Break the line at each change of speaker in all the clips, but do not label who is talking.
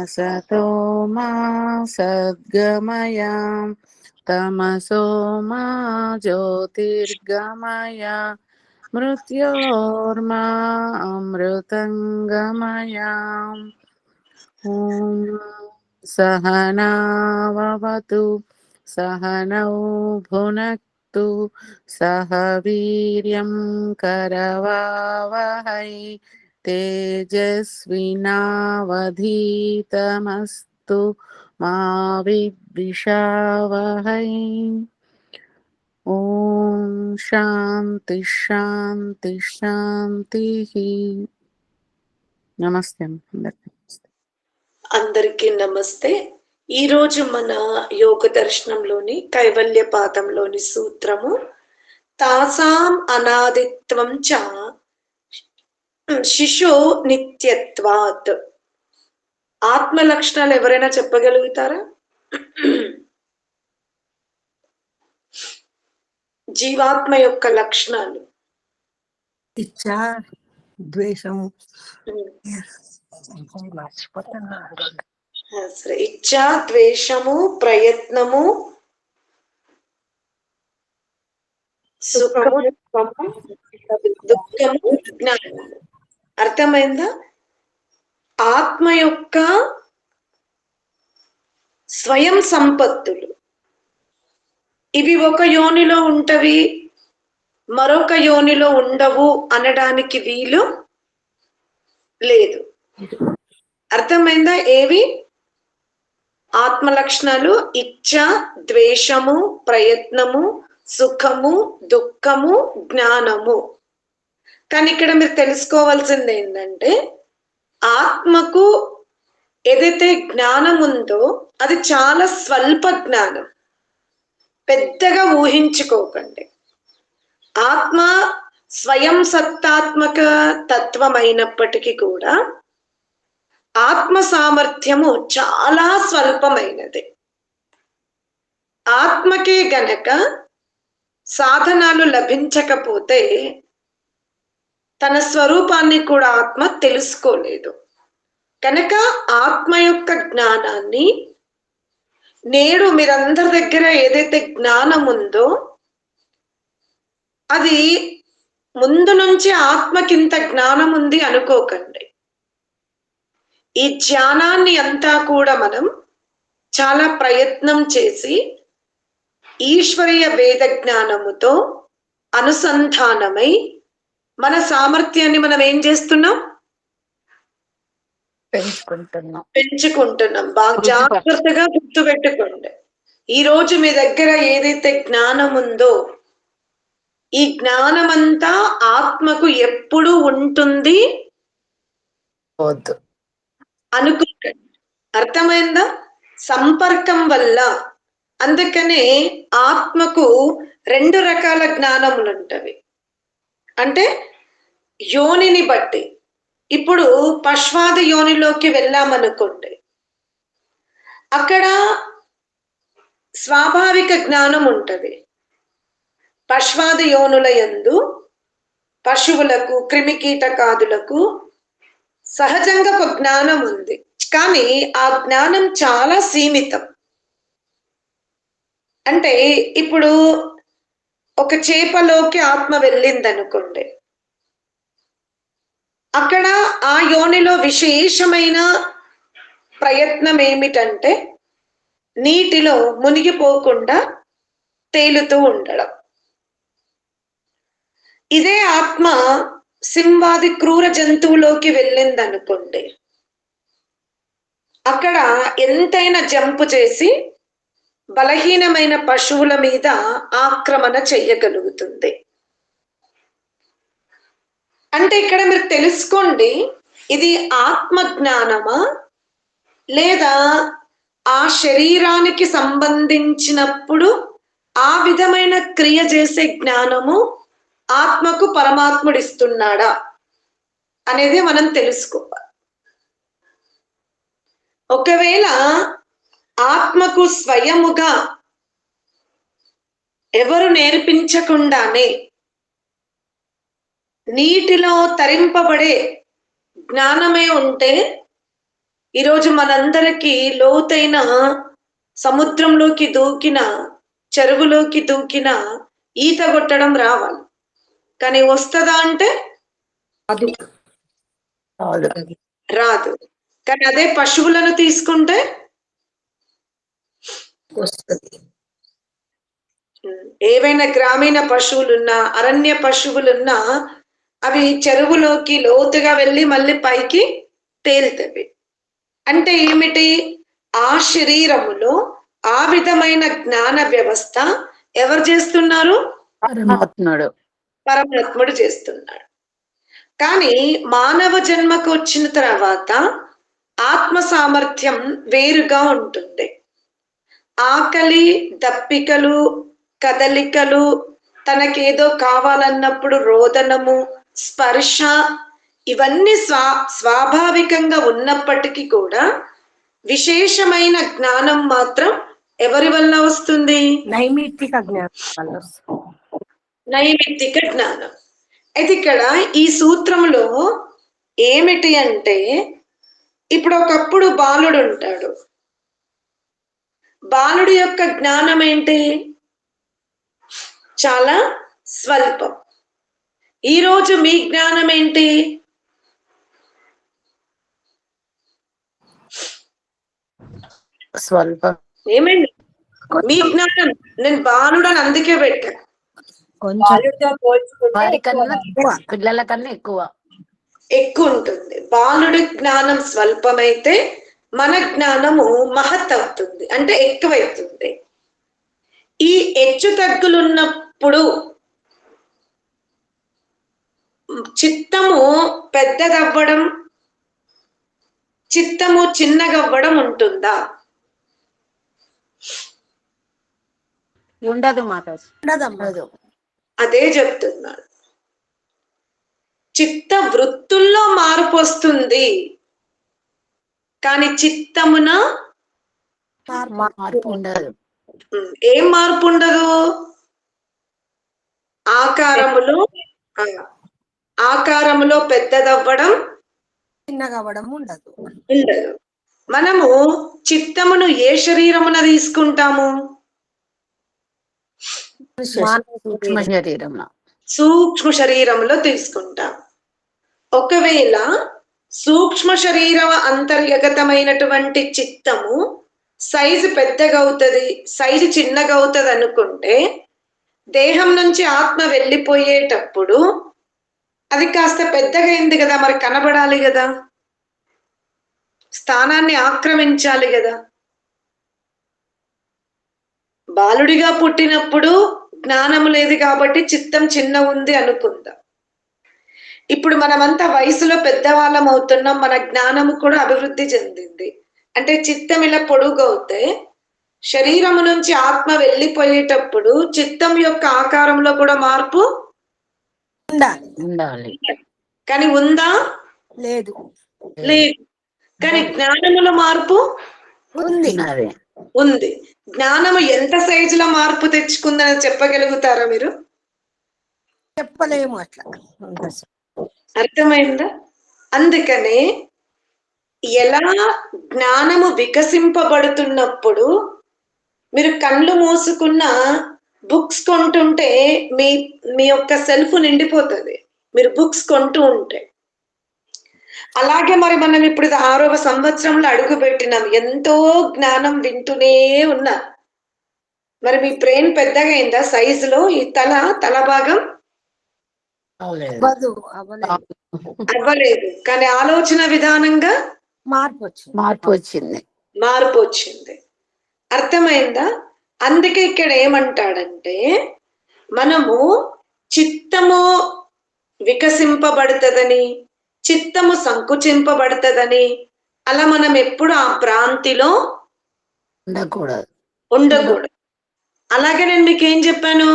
असतो मा सद्गमयां तमसो मा ज्योतिर्गमय मृत्योर्मा अमृतङ्गमयाम् ॐ सहनाववतु सहनौ भुनक्तु सह वीर्यं करवावहै तेजस्विनावधीतमस्तु मा विद्विषावहै ॐ शान्ति शान्ति शान्तिः నమస్తే అందరికీ
అందరికీ నమస్తే ఈ రోజు మన యోగ దర్శనంలోని కైవల్య పాదంలోని సూత్రము తాసాం అనాదిత్వం చ శిశు నిత్యత్వాత్ ఆత్మ లక్షణాలు ఎవరైనా చెప్పగలుగుతారా? జీవాత్మ యొక్క లక్షణాలు.
ఇచ్చ
సరే. ఇచ్చ ద్వేషము ప్రయత్నము సుఖము దుఃఖము దుఃఖము జ్ఞానము. అర్థమైందా? ఆత్మ యొక్క స్వయం సంపత్తులు. ఇవి ఒక యోనిలో ఉంటవి మరొక యోనిలో ఉండవు అనడానికి వీలు లేదు. అర్థమైందా ఏవి? ఆత్మ లక్షణాలు ఇచ్చ ద్వేషము ప్రయత్నము సుఖము దుఃఖము జ్ఞానము. కానీ ఇక్కడ మీరు తెలుసుకోవాల్సింది ఏంటంటే ఆత్మకు ఏదైతే జ్ఞానం ఉందో అది చాలా స్వల్ప జ్ఞానం. పెద్దగా ఊహించుకోకండి. ఆత్మ స్వయం సత్తాత్మక తత్వం అయినప్పటికీ కూడా ఆత్మ సామర్థ్యము చాలా స్వల్పమైనది. ఆత్మకే గనక సాధనాలు లభించకపోతే తన స్వరూపాన్ని కూడా ఆత్మ తెలుసుకోలేదు. కనుక ఆత్మ యొక్క జ్ఞానాన్ని నేడు మీరందరి దగ్గర ఏదైతే జ్ఞానం ఉందో అది ముందు నుంచి ఆత్మకింత జ్ఞానం ఉంది అనుకోకండి. ఈ ధ్యానాన్ని అంతా కూడా మనం చాలా ప్రయత్నం చేసి ఈశ్వరీయ వేద జ్ఞానముతో అనుసంధానమై మన సామర్థ్యాన్ని మనం ఏం చేస్తున్నాం?
పెంచుకుంటున్నాం.
పెంచుకుంటున్నాం. బాగా జాగ్రత్తగా గుర్తుపెట్టుకోండి. ఈ రోజు మీ దగ్గర ఏదైతే జ్ఞానం ఉందో ఈ జ్ఞానమంతా ఆత్మకు ఎప్పుడు ఉంటుంది?
వద్దు.
అనుకుంటండి అర్థమైందా? సంపర్కం వల్ల. అందుకనే ఆత్మకు రెండు రకాల జ్ఞానములు ఉంటవి అంటే యోనిని బట్టి. ఇప్పుడు పశ్వాద యోనిలోకి వెళ్ళామనుకోండి. అక్కడ స్వాభావిక జ్ఞానం ఉంటుంది. పశ్వాద యోనుల యందు పశువులకు క్రిమికీటకాదులకు సహజంగా ఒక జ్ఞానం ఉంది. కానీ ఆ జ్ఞానం చాలా సీమితం. అంటే ఇప్పుడు ఒక చేపలోకి ఆత్మ వెళ్ళింది అనుకోండి అక్కడ ఆ యోనిలో విశేషమైన ప్రయత్నం ఏమిటంటే నీటిలో మునిగిపోకుండా తేలుతూ ఉండడం. ఇదే ఆత్మ సింహాది క్రూర జంతువులోకి వెళ్ళింది అనుకోండి అక్కడ ఎంతైనా జంపు చేసి బలహీనమైన పశువుల మీద ఆక్రమణ చెయ్యగలుగుతుంది. అంటే ఇక్కడ మీరు తెలుసుకోండి ఇది ఆత్మ జ్ఞానమా లేదా ఆ శరీరానికి సంబంధించినప్పుడు ఆ విధమైన క్రియ చేసే జ్ఞానము ఆత్మకు పరమాత్ముడు ఇస్తున్నాడా అనేది మనం తెలుసుకోవాలి. ఒకవేళ ఆత్మకు స్వయముగా ఎవరు నేర్పించకుండానే నీటిలో తరింపబడే జ్ఞానమే ఉంటే ఈరోజు మనందరికీ లోతైన సముద్రంలోకి దూకిన చెరువులోకి దూకిన ఈత కొట్టడం రావాలి. కానీ వస్తుందా అంటే?
అది కాదు
రాదు. కానీ అదే పశువులను తీసుకుంటే
వస్తుంది
ఏవైనా గ్రామీణ పశువులున్నా అరణ్య పశువులున్నా అవి చెరువులోకి లోతుగా వెళ్ళి మళ్ళీ పైకి తేలుతవి అంటే ఏమిటి? ఆ శరీరములో ఆ విధమైన జ్ఞాన వ్యవస్థ ఎవరు చేస్తున్నారు?
పరమాత్ముడు.
పరమాత్ముడు చేస్తున్నాడు. కానీ మానవ జన్మకు వచ్చిన తర్వాత ఆత్మ సామర్థ్యం వేరుగా ఉంటుంది. ఆకలి దప్పికలు కదలికలు తనకేదో కావాలన్నప్పుడు రోదనము స్పర్శ ఇవన్నీ స్వా స్వాభావికంగా ఉన్నప్పటికీ కూడా విశేషమైన జ్ఞానం మాత్రం ఎవరి వల్ల వస్తుంది?
నైమిత్తిక జ్ఞానం.
నైమిత్తిక జ్ఞానం. అయితే ఇక్కడ ఈ సూత్రంలో ఏమిటి అంటే ఇప్పుడు ఒకప్పుడు బాలుడు ఉంటాడు బాలుడి యొక్క జ్ఞానం ఏంటి? చాలా స్వల్పం. ఈరోజు మీ జ్ఞానం ఏంటి?
స్వల్పం.
ఏమైంది? మీ జ్ఞానం. నేను బాలుడు అని అందుకే పెట్టా.
పిల్లల కన్నా ఎక్కువ.
ఎక్కువ ఉంటుంది. బాలుడి జ్ఞానం స్వల్పమైతే మన జ్ఞానము మహత్ అవుతుంది అంటే ఎక్కువైతుంది ఈ హెచ్చు తగ్గులున్నప్పుడు చిత్తము పెద్దదవ్వడం చిత్తము చిన్నగవ్వడం ఉంటుందా?
ఉండదు మాతాజీ.
అదే చెప్తున్నాను చిత్త వృత్తుల్లో మార్పు వస్తుంది. కానీ చిత్తమున
మార్పు ఉండదు.
ఏం మార్పు ఉండదు? ఆకారములో ఆకారములో పెద్దదవ్వడం
చిన్నగా అవ్వడం ఉండదు.
ఉండదు. మనము చిత్తమును ఏ శరీరమున తీసుకుంటాము?
సూక్ష్మ శరీరంలో
సూక్ష్మ శరీరంలో తీసుకుంటాం. ఒకవేళ సూక్ష్మ శరీర అంతర్గతమైనటువంటి చిత్తము సైజు పెద్దగా అవుతుంది సైజు చిన్నగా అవుతుంది అనుకుంటే దేహం నుంచి ఆత్మ వెళ్ళిపోయేటప్పుడు అది కాస్త పెద్దగా అయింది కదా మరి కనబడాలి కదా? స్థానాన్ని ఆక్రమించాలి కదా? బాలుడిగా పుట్టినప్పుడు జ్ఞానం లేదు కాబట్టి చిత్తం చిన్న ఉంది అనుకుందాం. ఇప్పుడు మనమంతా వయసులో పెద్దవాళ్ళం అవుతున్నాం మన జ్ఞానము కూడా అభివృద్ధి చెందింది. అంటే చిత్తం ఇలా పొడుగవుతే శరీరము నుంచి ఆత్మ వెళ్ళిపోయేటప్పుడు చిత్తం యొక్క ఆకారంలో కూడా మార్పు
ఉండాలి.
ఉండాలి.
కానీ ఉందా?
లేదు.
లేదు. కానీ జ్ఞానముల మార్పు
ఉంది.
ఉంది. జ్ఞానము ఎంత సైజులో మార్పు తెచ్చుకుందని చెప్పగలుగుతారా మీరు?
చెప్పలేము అట్లా.
అర్థమైందా? అందుకనే ఎలా జ్ఞానము వికసింపబడుతున్నప్పుడు మీరు కళ్ళు మూసుకున్న బుక్స్ కొంటుంటే మీ మీ యొక్క సెల్ఫ్ నిండిపోతుంది. మీరు బుక్స్ కొంటూ ఉంటే. అలాగే మరి మనం ఇప్పుడు ఆరవ సంవత్సరంలో అడుగు పెట్టినాం. ఎంతో జ్ఞానం వింటూనే ఉన్నా. మరి మీ బ్రెయిన్ పెద్దగా అయిందా సైజులో? ఈ తల తల భాగం?
అవ్వలేదు.
అవ్వలేదు. కానీ ఆలోచన విధానంగా
మార్పు వచ్చింది
మార్పు వచ్చింది
మార్పు వచ్చింది అర్థమైందా? అందుకే ఇక్కడ ఏమంటాడంటే మనము చిత్తము వికసింపబడుతుందని చిత్తము సంకుచింపబడుతుందని అలా మనం ఎప్పుడు ఆ భ్రాంతిలో
ఉండకూడదు.
ఉండకూడదు. అలాగే నేను మీకు ఏం చెప్పాను?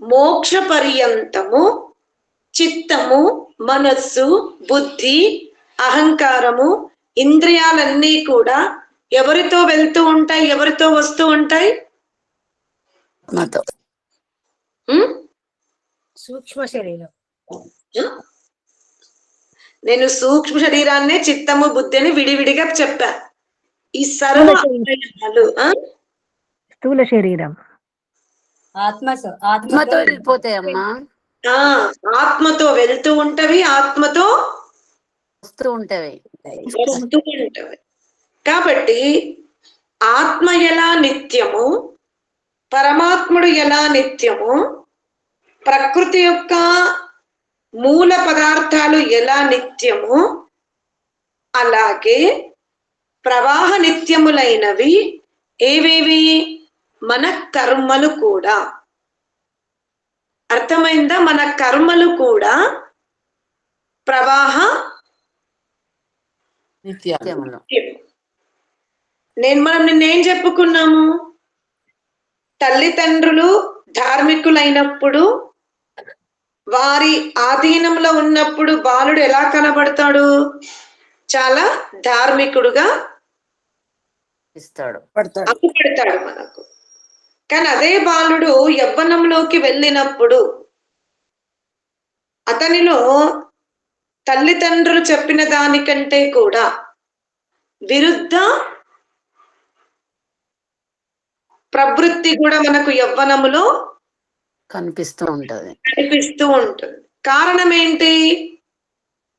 మోక్ష పర్యంతము చిత్తము మనస్సు బుద్ధి అహంకారము ఇంద్రియాలన్నీ కూడా ఎవరితో వెళ్తూ ఉంటాయి ఎవరితో వస్తూ ఉంటాయి?
సూక్ష్మ శరీరం.
నేను సూక్ష్మ శరీరాన్నే చిత్తము బుద్ధిని విడివిడిగా చెప్పా. ఈ సర్వ?
స్థూల శరీరం.
ఆత్మ
ఆత్మతో
ఆత్మతో
వెళ్ళిపోతాయమ్మా.
ఆత్మతో వెళ్తూ ఉంటవి ఆత్మతో
వస్తూ ఉంటవి.
వస్తూ ఉంటవి. కాబట్టి ఆత్మ ఎలా నిత్యము పరమాత్ముడు ఎలా నిత్యము ప్రకృతి యొక్క మూల పదార్థాలు ఎలా నిత్యము అలాగే ప్రవాహ నిత్యములైనవి ఏవేవి? మన కర్మలు కూడా. అర్థమైందా? మన కర్మలు కూడా ప్రవాహ నేను మనం నిన్నేం చెప్పుకున్నాము? తల్లిదండ్రులు ధార్మికులైనప్పుడు వారి ఆధీనంలో ఉన్నప్పుడు బాలుడు ఎలా కనబడతాడు? చాలా ధార్మికుడుగా
ఇస్తాడు.
పడతాడు.
అప్పుపడతాడు మనకు. కానీ అదే బాలుడు యవ్వనంలోకి వెళ్ళినప్పుడు అతనిలో తల్లిదండ్రులు చెప్పిన దానికంటే కూడా విరుద్ధ ప్రవృత్తి కూడా మనకు యవ్వనములో
కనిపిస్తూ ఉంటది.
కనిపిస్తూ ఉంటుంది. కారణం ఏంటి?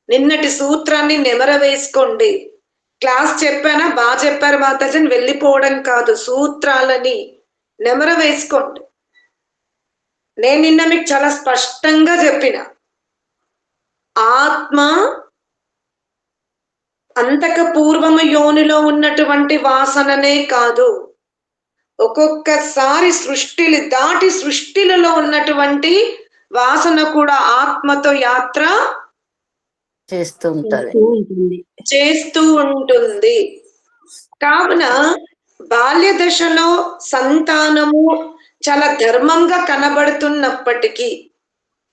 నిన్నటి సూత్రాన్ని నెమర వేసుకోండి. క్లాస్ చెప్పానా? బాగా చెప్పారు మాతాజన్ వెళ్ళిపోవడం కాదు సూత్రాలని. నెమర వేసుకోండి. నేను నిన్న మీకు చాలా స్పష్టంగా చెప్పిన. ఆత్మ అంతక పూర్వము యోనిలో ఉన్నటువంటి వాసననే కాదు. ఒక్కొక్కసారి సృష్టిలు దాటి సృష్టిలలో ఉన్నటువంటి వాసన కూడా ఆత్మతో యాత్ర
చేస్తూ ఉంటది.
చేస్తూ ఉంటుంది. కావున బాల్య దశలో సంతానము చాలా ధర్మంగా కనబడుతున్నప్పటికీ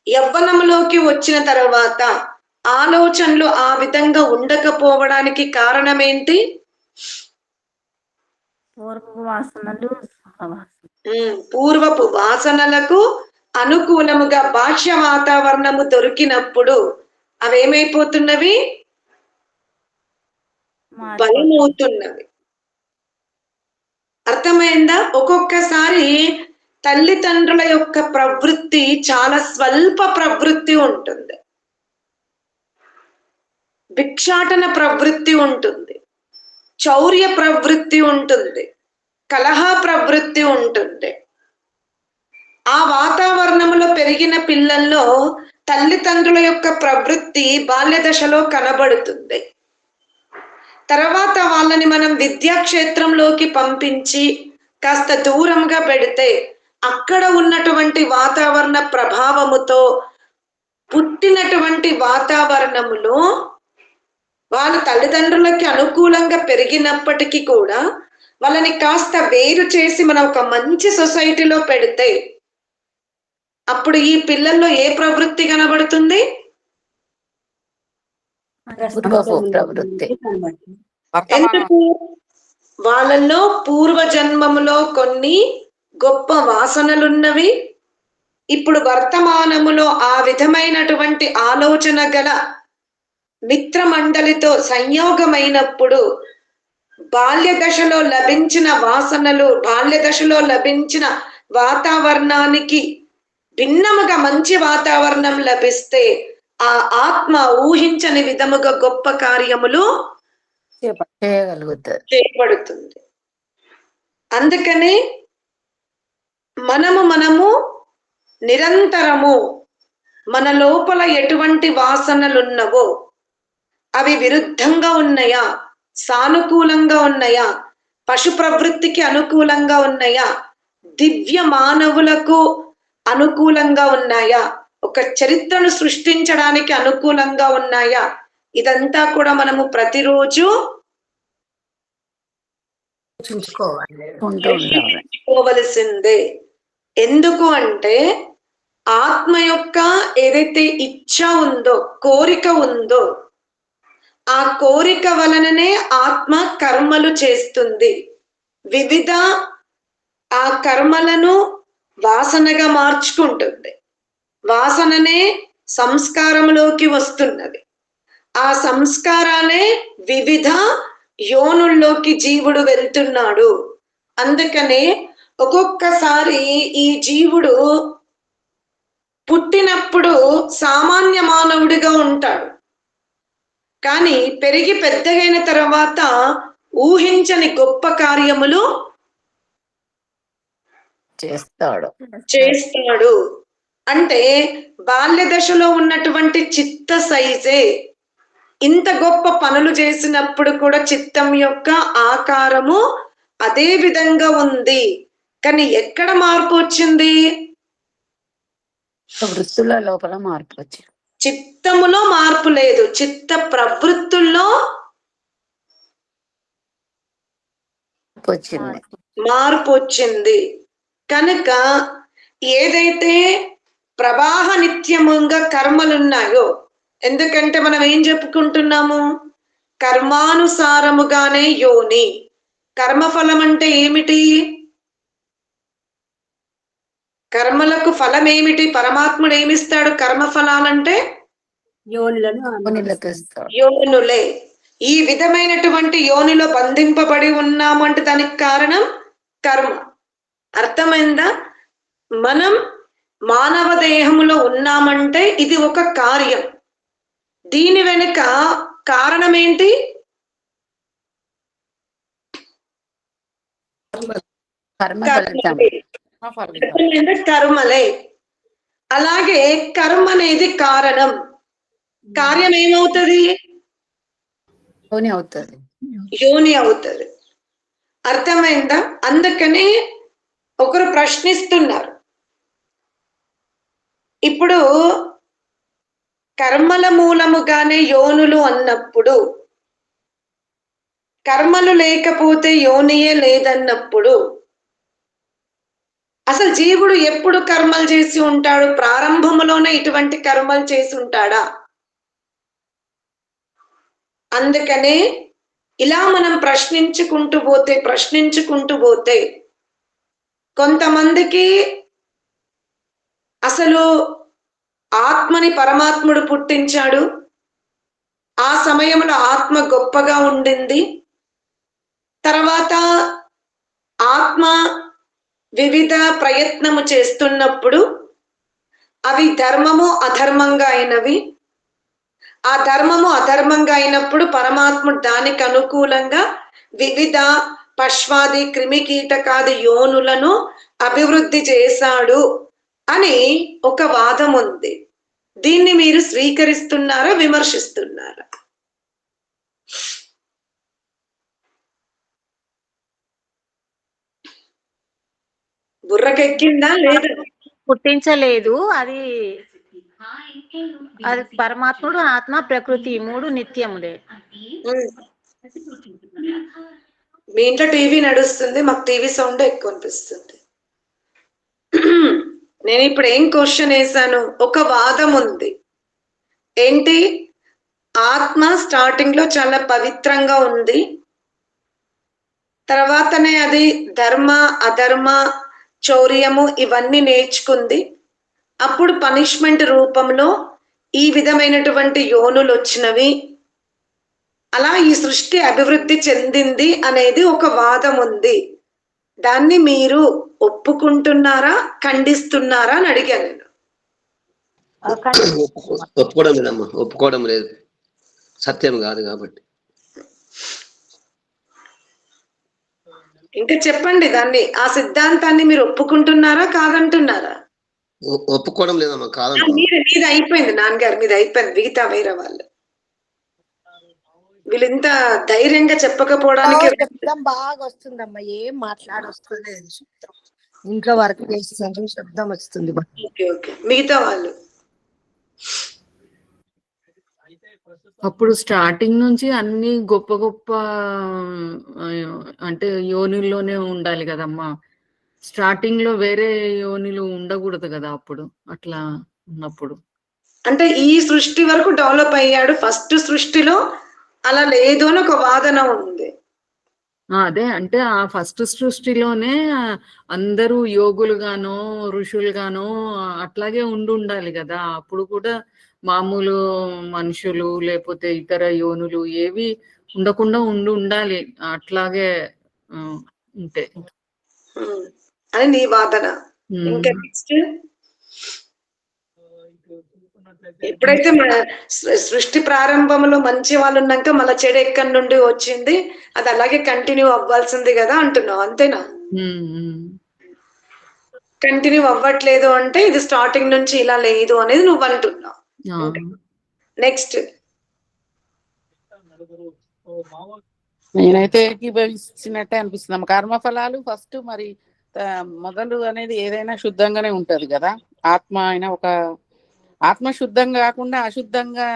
యవ్వనంలోకి వచ్చిన తర్వాత ఆలోచనలు ఆ విధంగా ఉండకపోవడానికి కారణం ఏంటి
పూర్వ వాసనలు
పూర్వపు వాసనలకు అనుకూలముగా బాహ్య వాతావరణము దొరికినప్పుడు అవేమైపోతున్నవి? బలమవుతున్నవి. అర్థమైందా? ఒక్కొక్కసారి తల్లిదండ్రుల యొక్క ప్రవృత్తి చాలా స్వల్ప ప్రవృత్తి ఉంటుంది. భిక్షాటన ప్రవృత్తి ఉంటుంది. చౌర్య ప్రవృత్తి ఉంటుంది. కలహ ప్రవృత్తి ఉంటుంది. ఆ వాతావరణంలో పెరిగిన పిల్లల్లో తల్లిదండ్రుల యొక్క ప్రవృత్తి బాల్య దశలో కనబడుతుంది. తర్వాత వాళ్ళని మనం విద్యాక్షేత్రంలోకి పంపించి కాస్త దూరంగా పెడితే అక్కడ ఉన్నటువంటి వాతావరణ ప్రభావముతో పుట్టినటువంటి వాతావరణములో వాళ్ళ తల్లిదండ్రులకి అనుకూలంగా పెరిగినప్పటికీ కూడా వాళ్ళని కాస్త వేరు చేసి మనం ఒక మంచి సొసైటీలో పెడితే అప్పుడు ఈ పిల్లల్లో ఏ ప్రవృత్తి కనబడుతుంది?
ప్రవృత్తి
ఎందుకు? వాళ్ళల్లో పూర్వ జన్మములో కొన్ని గొప్ప వాసనలున్నవి. ఇప్పుడు వర్తమానములో ఆ విధమైనటువంటి ఆలోచన గల మిత్రమండలితో సంయోగమైనప్పుడు బాల్య దశలో లభించిన వాసనలు బాల్య దశలో లభించిన వాతావరణానికి భిన్నముగా మంచి వాతావరణం లభిస్తే ఆ ఆత్మ ఊహించని విధముగా గొప్ప కార్యములు
చేయగలుగుతుంది
చేయబడుతుంది. అందుకని మనము మనము నిరంతరము మన లోపల ఎటువంటి వాసనలున్నవో అవి విరుద్ధంగా ఉన్నాయా? సానుకూలంగా ఉన్నాయా? పశు ప్రవృత్తికి అనుకూలంగా ఉన్నాయా? దివ్య మానవులకు అనుకూలంగా ఉన్నాయా? ఒక చరిత్రను సృష్టించడానికి అనుకూలంగా ఉన్నాయా? ఇదంతా కూడా మనము ప్రతిరోజు పోవలసిందే ఎందుకు అంటే ఆత్మ యొక్క ఏదైతే ఇచ్ఛ ఉందో కోరిక ఉందో ఆ కోరిక వలననే ఆత్మ కర్మలు చేస్తుంది. వివిధ ఆ కర్మలను వాసనగా మార్చుకుంటుంది. వాసననే సంస్కారంలోకి వస్తున్నది. ఆ సంస్కారాలే వివిధ యోనుల్లోకి జీవుడు వెళ్తున్నాడు. అందుకనే ఒక్కొక్కసారి ఈ జీవుడు పుట్టినప్పుడు సామాన్య మానవుడిగా ఉంటాడు. కానీ పెరిగి పెద్దగైన తర్వాత ఊహించని గొప్ప కార్యములు
చేస్తాడు.
చేస్తాడు. అంటే బాల్య దశలో ఉన్నటువంటి చిత్త సైజే. ఇంత గొప్ప పనులు చేసినప్పుడు కూడా చిత్తం యొక్క ఆకారము అదే విధంగా ఉంది. కానీ ఎక్కడ మార్పు వచ్చింది?
వృత్తుల లోపల మార్పు వచ్చింది
చిత్తములో మార్పు లేదు. చిత్త ప్రవృత్తుల్లో
మార్పు వచ్చింది.
మార్పు వచ్చింది. కనుక ఏదైతే ప్రవాహ నిత్యముగా కర్మలున్నాయో. ఎందుకంటే మనం ఏం చెప్పుకుంటున్నాము? కర్మానుసారముగానే యోని. కర్మఫలం అంటే ఏమిటి? కర్మలకు ఫలం ఏమిటి పరమాత్ముడు ఏమిస్తాడు కర్మ ఫలాలంటే
యోనులను
కొనిలకు
అనుభవిస్తాడు.
ఇస్తాడు.
యోనులే. ఈ విధమైనటువంటి యోనిలో బంధింపబడి ఉన్నాము అంటే దానికి కారణం కర్మ. అర్థమైందా? మనం మానవ దేహములో ఉన్నామంటే ఇది ఒక కార్యం. దీని వెనుక కారణం ఏంటి కర్మలే. అలాగే కర్మ అనేది కారణం. కార్యం ఏమవుతుంది
కొని అవుతుంది.
యోని అవుతుంది. అర్థమైందా? అందుకని ఒకరు ప్రశ్నిస్తున్నారు. ఇప్పుడు కర్మల మూలముగానే యోనులు అన్నప్పుడు కర్మలు లేకపోతే యోనియే లేదన్నప్పుడు అసలు జీవుడు ఎప్పుడు కర్మలు చేసి ఉంటాడు? ప్రారంభములోనే ఇటువంటి కర్మలు చేసి ఉంటాడా? అందుకనే ఇలా మనం ప్రశ్నించుకుంటూ పోతే ప్రశ్నించుకుంటూ పోతే కొంతమందికి అసలు ఆత్మని పరమాత్ముడు పుట్టించాడు. ఆ సమయంలో ఆత్మ గొప్పగా ఉండింది. తర్వాత ఆత్మ వివిధ ప్రయత్నము చేస్తున్నప్పుడు అవి ధర్మము అధర్మంగా అయినవి. ఆ ధర్మము అధర్మంగా అయినప్పుడు పరమాత్ముడు దానికి అనుకూలంగా వివిధ పశ్వాది క్రిమి కీటకాది యోనులను అభివృద్ధి చేశాడు. అని ఒక వాదం ఉంది. దీన్ని మీరు స్వీకరిస్తున్నారా విమర్శిస్తున్నారా? బుర్రకెక్కిందా లేదా?
పుట్టించలేదు. అది అది పరమాత్ముడు ఆత్మ ప్రకృతి మూడు నిత్యములే.
మీ ఇంట్లో టీవీ నడుస్తుంది మాకు టీవీ సౌండ్ ఎక్కువ అనిపిస్తుంది. నేను ఇప్పుడు ఏం క్వశ్చన్ వేసాను ఒక వాదం ఉంది. ఏంటి? ఆత్మ స్టార్టింగ్లో చాలా పవిత్రంగా ఉంది. తర్వాతనే అది ధర్మ అధర్మ చౌర్యము ఇవన్నీ నేర్చుకుంది. అప్పుడు పనిష్మెంట్ రూపంలో ఈ విధమైనటువంటి యోనులు వచ్చినవి. అలా ఈ సృష్టి అభివృద్ధి చెందింది అనేది ఒక వాదం ఉంది. దాన్ని మీరు ఒప్పుకుంటున్నారా? ఖండిస్తున్నారా? అని అడిగాను నేను.
ఒప్పుకో- ఒప్పుకోవడం లేదమ్మా. ఒప్పుకోవడం లేదు. సత్యం కాదు కాబట్టి.
ఇంకా చెప్పండి దాన్ని. ఆ సిద్ధాంతాన్ని మీరు ఒప్పుకుంటున్నారా? కాదంటున్నారా?
ఒప్పుకోవడం లేదమ్మా.
ఆ,
కాదంటా
మీది అయిపోయింది నాన్నగారు. మీది అయిపోయింది. మిగతా వేరే వాళ్ళు. వీళ్ళు ఇంత ధైర్యంగా చెప్పకపోవడానికి
బాగా వస్తుందమ్మా. ఏం మాట్లాడొస్తలేదు శబ్దం. ఇంట్లో వర్క్ చేస్తుంది శబ్దం వస్తుంది
ఓకే ఓకే. మిగతా వాళ్ళు?
అప్పుడు స్టార్టింగ్ నుంచి అన్ని గొప్ప గొప్ప అంటే యోనిల్లోనే ఉండాలి కదమ్మా. స్టార్టింగ్లో వేరే యోనిలు ఉండకూడదు కదా అప్పుడు అట్లా ఉన్నప్పుడు.
అంటే ఈ సృష్టి వరకు డెవలప్ అయ్యాడు ఫస్ట్ సృష్టిలో అలా లేదు అని ఒక వాదన ఉంది.
అదే అంటే ఆ ఫస్ట్ సృష్టిలోనే అందరూ యోగులుగానో ఋషులుగానో అట్లాగే ఉండి ఉండాలి కదా అప్పుడు కూడా మామూలు మనుషులు లేకపోతే ఇతర యోనులు ఏవి ఉండకుండా ఉండి ఉండాలి అట్లాగే ఉంటే.
అని నీ వాదన. ఇంకా నెక్స్ట్ ఎప్పుడైతే మన సృ- సృష్టి ప్రారంభంలో మంచి వాళ్ళు ఉన్నాక మళ్ళీ చెడు ఎక్కడి నుండి వచ్చింది అది అలాగే కంటిన్యూ అవ్వాల్సింది కదా అంటున్నావు అంతేనా. కంటిన్యూ అవ్వట్లేదు అంటే ఇది స్టార్టింగ్ నుంచి ఇలా లేదు అనేది నువ్వు అంటున్నావు.
ఆ.
నెక్స్ట్
నేనైతే ఏకీభవించినట్టే అనిపిస్తుంది. కర్మఫలాలు ఫస్ట్ మరి మొదలు అనేది ఏదైనా శుద్ధంగానే ఉంటది కదా. ఆత్మ అయినా ఒక ఆత్మ శుద్ధం కాకుండా అశుద్ధంగా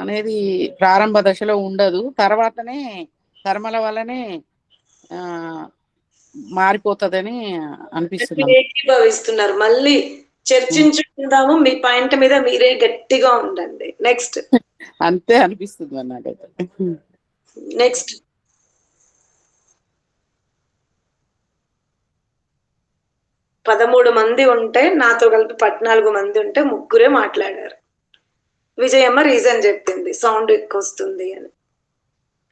అనేది ప్రారంభ దశలో ఉండదు. తర్వాతనే కర్మల వల్లనే ఆ మారిపోతదని అనిపిస్తుంది.
ఏకీభవిస్తున్నారు. మళ్ళీ చర్చించుకుందాము. మీ పాయింట్ మీద మీరే గట్టిగా ఉండండి. నెక్స్ట్.
అంతే అనిపిస్తుంది నాకైతే.
నెక్స్ట్. పదమూడు మంది ఉంటే నాతో కలిపి పద్నాలుగు మంది ఉంటే ముగ్గురే మాట్లాడారు. విజయమ్మ రీజన్ చెప్పింది సౌండ్ ఎక్కువ వస్తుంది అని.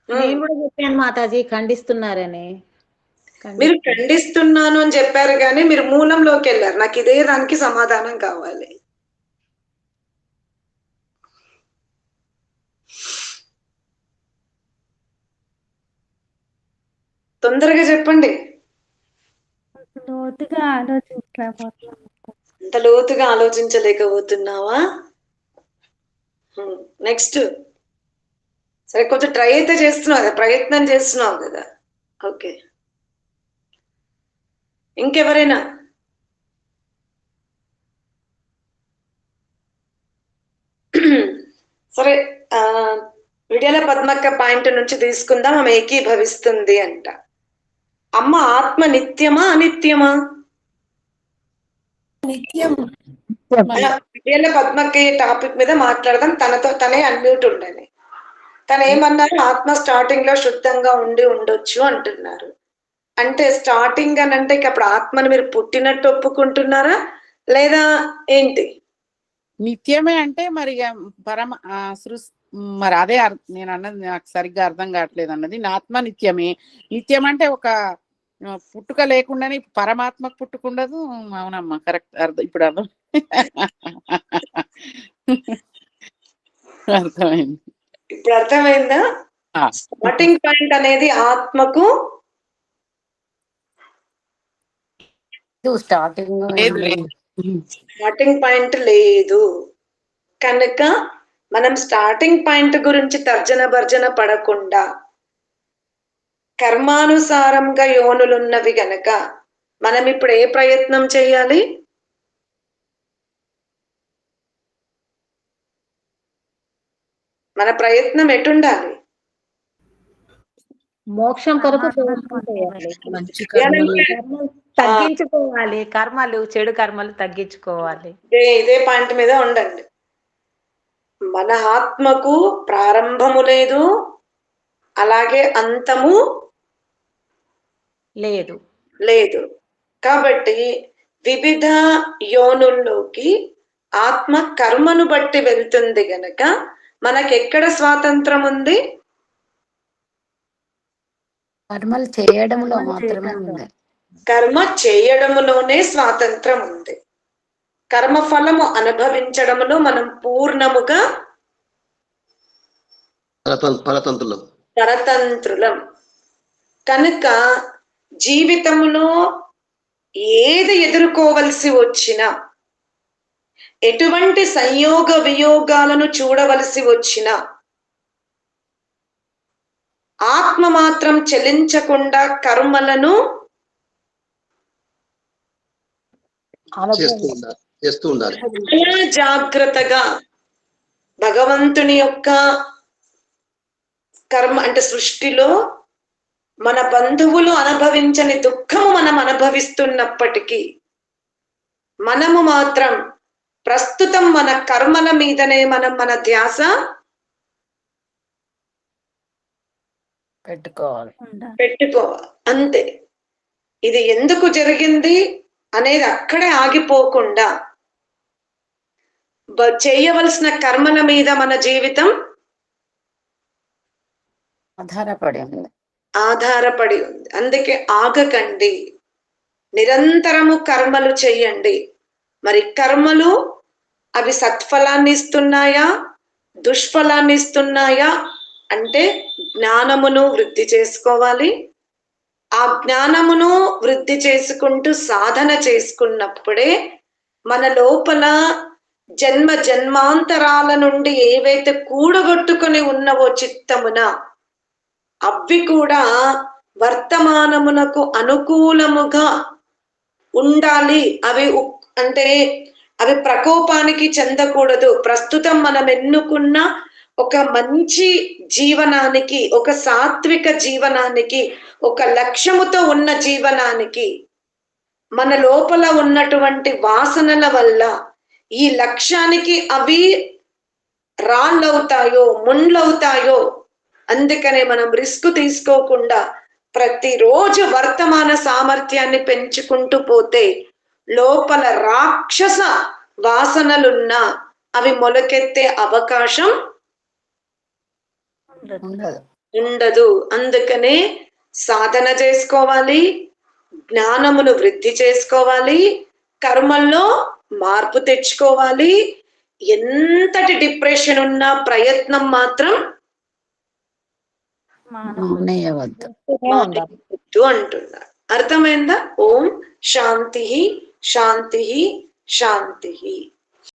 నేను కూడా చెప్పాను మాతాజీ ఖండిస్తున్నారని.
మీరు ఖండిస్తున్నాను అని చెప్పారు కానీ మీరు మూలంలోకి వెళ్ళారు. నాకు ఇదే దానికి సమాధానం కావాలి. తొందరగా చెప్పండి.
లోతుగా ఆలోచించలేకపోతున్నాం
అంత లోతుగా ఆలోచించలేకపోతున్నావా? నెక్స్ట్ సరే కొంచెం ట్రై అయితే చేస్తున్నావు కదా ప్రయత్నం చేస్తున్నావు కదా. ఓకే. ఇంకెవరైనా? సరే ఆ విడియాల పద్మక్క పాయింట్ నుంచి తీసుకుందాం ఆమె ఏకీభవిస్తుంది అంట. అమ్మ ఆత్మ నిత్యమా అనిత్యమా?
నిత్యం.
విడియాల పద్మక్క ఈ టాపిక్ మీద మాట్లాడదాం. తనతో తనే అన్మ్యూట్ ఉండని తను ఏమన్నారు? ఆత్మ స్టార్టింగ్లో శుద్ధంగా ఉండి ఉండొచ్చు అంటున్నారు. అంటే స్టార్టింగ్ అని అంటే ఇక అప్పుడు ఆత్మను మీరు పుట్టినట్టు ఒప్పుకుంటున్నారా? లేదా ఏంటి?
నిత్యమే అంటే మరి పరమ మరి అదే నేను అన్నది నాకు సరిగ్గా అర్థం కావట్లేదు అన్నది. నా ఆత్మ నిత్యమే. నిత్యం అంటే ఒక పుట్టుక లేకుండానే పరమాత్మకు పుట్టుకుండదు అవునమ్మా కరెక్ట్ అర్థం ఇప్పుడు అర్థం. అర్థమైంది.
ఇప్పుడు అర్థమైందా. స్టార్టింగ్ పాయింట్ అనేది ఆత్మకు
స్టార్టింగ్
స్టార్టింగ్ పాయింట్ లేదు. కనుక మనం స్టార్టింగ్ పాయింట్ గురించి తర్జన భర్జన పడకుండా కర్మానుసారంగా యోనులున్నవి గనక మనం ఇప్పుడు ఏ ప్రయత్నం చేయాలి? మన ప్రయత్నం ఎటుండాలి?
మోక్షం కొరకు తగ్గించుకోవాలి. కర్మలు చెడు కర్మలు తగ్గించుకోవాలి.
ఇదే ఇదే పాయింట్ మీద ఉండండి. మన ఆత్మకు ప్రారంభము లేదు అలాగే అంతము
లేదు.
లేదు. కాబట్టి వివిధ యోనుల్లోకి ఆత్మ కర్మను బట్టి వెళ్తుంది గనక మనకెక్కడ స్వాతంత్రం ఉంది?
కర్మలు చేయడంలో మాత్రమే ఉంది.
కర్మ చేయడములోనే స్వాతంత్రం ఉంది. కర్మ ఫలము అనుభవించడములో మనం పూర్ణముగా
పరతం పరతంత్రులం.
పరతంత్రులం. కనుక జీవితంలో ఏది ఎదుర్కోవలసి వచ్చినా ఎటువంటి సంయోగ వియోగాలను చూడవలసి వచ్చినా ఆత్మ మాత్రం చెలించకుండా కర్మలను జాగ్రత్తగా భగవంతుని యొక్క కర్మ అంటే సృష్టిలో మన బంధువులు అనుభవించని దుఃఖము మనం అనుభవిస్తున్నప్పటికీ మనము మాత్రం ప్రస్తుతం మన కర్మల మీదనే మనం మన ధ్యాస
పెట్టుకోవాలి.
పెట్టుకోవాలి. అంతే. ఇది ఎందుకు జరిగింది అనేది అక్కడే ఆగిపోకుండా చేయవలసిన కర్మల మీద మన జీవితం
ఆధారపడి ఉంది.
ఆధారపడి ఉంది. అందుకే ఆగకండి. నిరంతరము కర్మలు చేయండి. మరి కర్మలు అవి సత్ఫలాన్ని ఇస్తున్నాయా దుష్ఫలాన్ని ఇస్తున్నాయా అంటే జ్ఞానమును వృద్ధి చేసుకోవాలి. ఆ జ్ఞానమును వృద్ధి చేసుకుంటూ సాధన చేసుకున్నప్పుడే మన లోపల జన్మ జన్మాంతరాల నుండి ఏవైతే కూడగొట్టుకొని ఉన్నవో చిత్తమున అవి కూడా వర్తమానమునకు అనుకూలముగా ఉండాలి. అవి ఉక్- అంటే అవి ప్రకోపానికి చెందకూడదు. ప్రస్తుతం మనం ఎన్నుకున్న ఒక మంచి జీవనానికి ఒక సాత్విక జీవనానికి ఒక లక్ష్యముతో ఉన్న జీవనానికి మన లోపల ఉన్నటువంటి వాసనల వల్ల ఈ లక్ష్యానికి అవి రాళ్ళవుతాయో ముండ్లవుతాయో అందుకనే మనం రిస్క్ తీసుకోకుండా ప్రతిరోజు వర్తమాన సామర్థ్యాన్ని పెంచుకుంటూ పోతే లోపల రాక్షస వాసనలున్నా అవి మొలకెత్తే అవకాశం
ఉండదు.
అందుకనే సాధన చేసుకోవాలి జ్ఞానమును వృద్ధి చేసుకోవాలి కర్మల్లో మార్పు తెచ్చుకోవాలి. ఎంతటి డిప్రెషన్ ఉన్నా ప్రయత్నం మాత్రం వద్దు. అంటున్నారు అర్థమైందా? ఓం శాంతి శాంతి శాంతి.